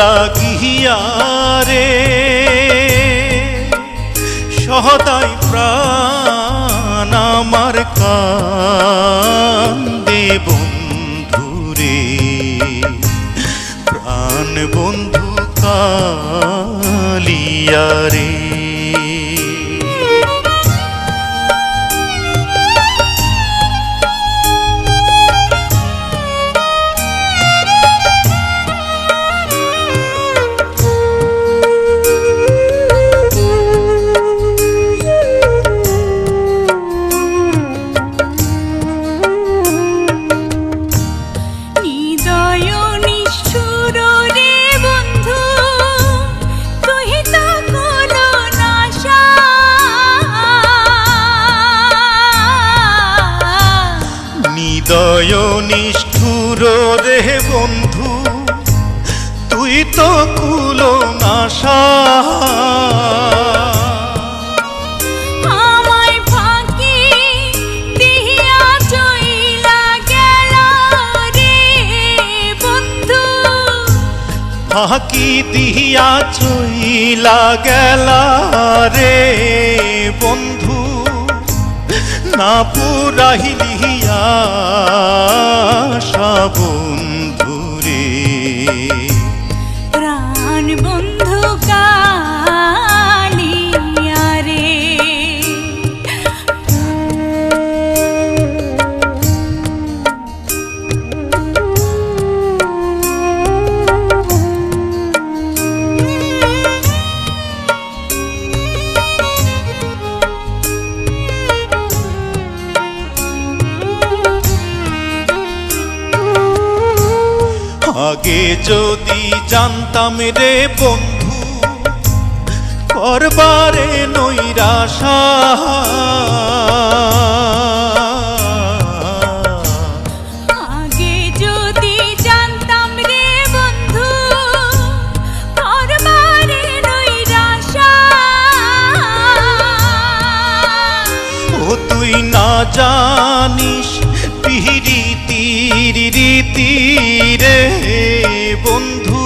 লাগিয়া রে। সহদাই প্রাণ আমার কান্দে বন্ধু রে প্রাণ বন্ধু কালিয়া রে। নিদয় নিষ্ঠুর রে বন্ধু তুই তো কুলো নাশা ফাঁকি দিয়া চইলা গেল রে বন্ধু। ফাঁকি দিয়া আগে যদি জানতাম রে বন্ধু করবারে নৈরাশা। আগে যদি জানতাম রে বন্ধু করবারে নৈরাশা। ও তুই না জানিস রীতি বন্ধু।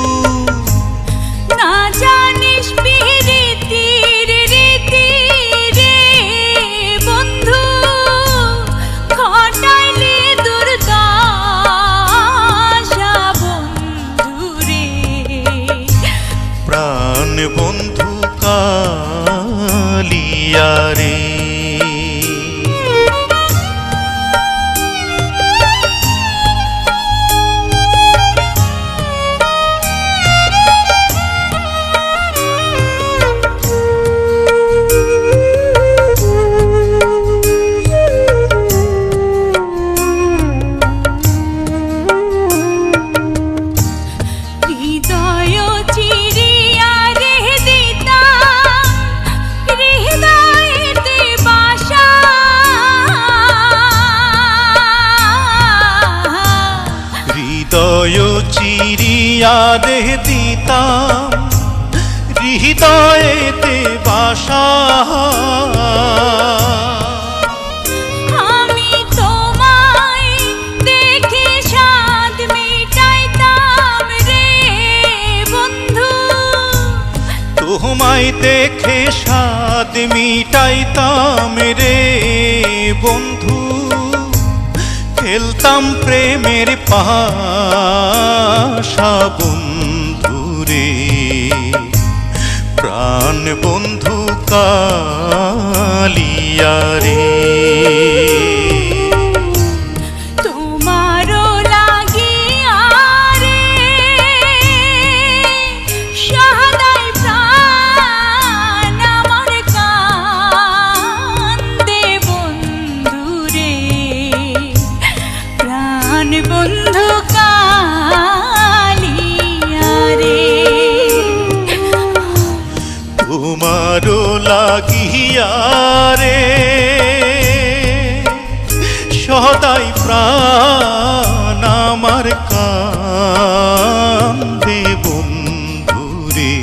চিরিয়া রে দিতাম হৃদয়েতে বাসা। তোমায় দেখে স্বাদ মিটাইতাম রে বন্ধু। খেলতাম প্রেমের পাশা বন্ধুরে। প্রাণ বন্ধু কালিয়া রে বন্ধু কালিয়া রে। তোমারও লাগিয়া রে। সদাই প্রাণ আমার কান্দে বন্ধু রে